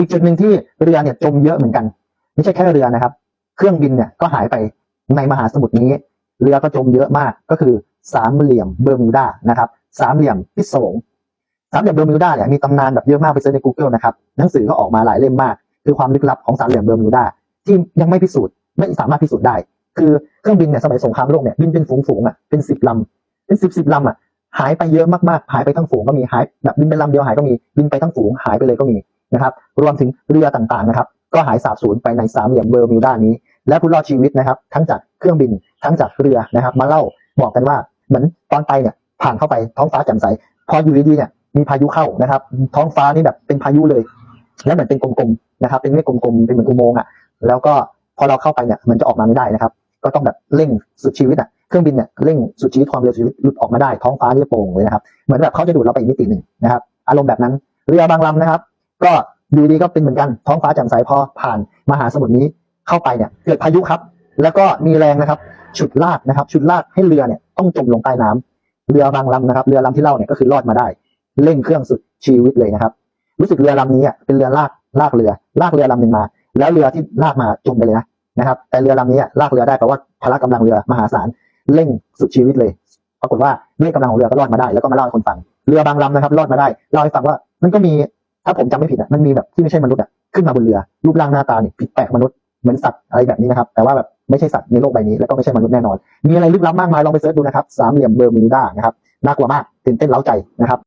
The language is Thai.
อีกจุดหนึ่งที่เรือเนี่ยจมเยอะเหมือนกัน ไม่ใช่แค่เรือนะครับ เครื่องบินเนี่ยก็หายไปในมหาสมุทรนี้ เรือก็จมเยอะมากก็คือสามเหลี่ยมเบอร์มิวดานะครับสามเหลี่ยมพิศวงสามเหลี่ยมเบอร์มิวดาเนี่ยมีตำนานแบบเยอะมากไปเซิร์ชใน Google นะครับหนังสือก็ออกมาหลายเล่มมาก คือความลึกลับของสามเหลี่ยมเบอร์มิวดาที่ยังไม่พิสูจน์ไม่สามารถพิสูจน์ได้ คือเครื่องบินเนี่ยสมัยสงครามโลกเนี่ยบินเป็นฝูงๆอะเป็นสิบลำเป็นสิบสิบลำอะหายไปเยอะมากๆ หายไปทั้งฝูงก็มีหายแบบบินเป็นลำเดียวหายก็มีบินไปทั้งฝูงหายไปเลยก็มี นะครับ รวมถึงเรือต่างๆนะครับ ก็หายสาบสูญไปในสามเหลี่ยมเบอร์มิวด้านี้ และผู้รอดชีวิตนะครับ ทั้งจากเครื่องบิน ทั้งจากเรือนะครับ มาเล่าบอกกันว่าเหมือนตอนไปเนี่ยผ่านเข้าไปท้องฟ้าแจ่มใส พออยู่ดีๆเนี่ยมีพายุเข้านะครับ ท้องฟ้านี่แบบเป็นพายุเลย แล้วเหมือนเป็นกลมๆนะครับ เป็นเมฆกลมๆเป็นเหมือนอุโมงค์อะ แล้วก็พอเราเข้าไปเนี่ยมันจะออกมาไม่ได้นะครับ ก็ต้องแบบเร่งสุดชีวิตอะเครื่องบินเนี่ยเร่งสุดชีวิตความเร็วสุดชีวิตหลุดออกมาได้ท้องฟ้านี่โปร่งเลยนะครับ เหมือนแบบเขาจะดูดเราไปอีกมิติหนึ่งนะครับ อารมณ์แบบนั้นเรือบางลำนะครับ ก็อยู่ดีก็เป็นเหมือนกันท้องฟ้าแจ่มใสพอผ่านมหาสมุทรนี้เข้าไปเนี่ยเกิดพายุครับ แล้วก็มีแรงนะครับฉุดลากนะครับฉุดลากให้เรือเนี่ยต้องจมลงใต้น้ำเรือบางลำนะครับ เรือลำที่เล่าเนี่ยก็คือรอดมาได้ เร่งเครื่องสุดชีวิตเลยนะครับ รู้สึกเรือลำนี้เป็นเรือลากลากเรือ ลากเรือลำหนึ่งมา แล้วเรือที่ลากมาจมไปเลยนะนะครับ แต่เรือลำนี้ลากเรือได้เพราะว่าพละกำลังเรือมหาศาลเร่งสุดชีวิตเลย ปรากฏว่าด้วยกำลังของเรือก็รอดมาได้ แล้วก็มาเล่าให้คนฟัง เรือบางลำนะครับ รอดมาได้เล่าให้ฟังว่ามันก็มี ถ้าผมจำไม่ผิดอะมันมีแบบที่ไม่ใช่มนุษย์อะขึ้นมาบนเรือ รูปร่างหน้าตาเนี่ยผิดแปลกมนุษย์เหมือนสัตว์อะไรแบบนี้นะครับ แต่ว่าแบบไม่ใช่สัตว์ในโลกใบนี้แล้วก็ไม่ใช่มนุษย์แน่นอน มีอะไรลึกลับมากมายลองไปเสิร์ชดูนะครับสามเหลี่ยมเบอร์มิวดานะครับน่ากลัวมากตื่นเต้นเล้าใจนะครับ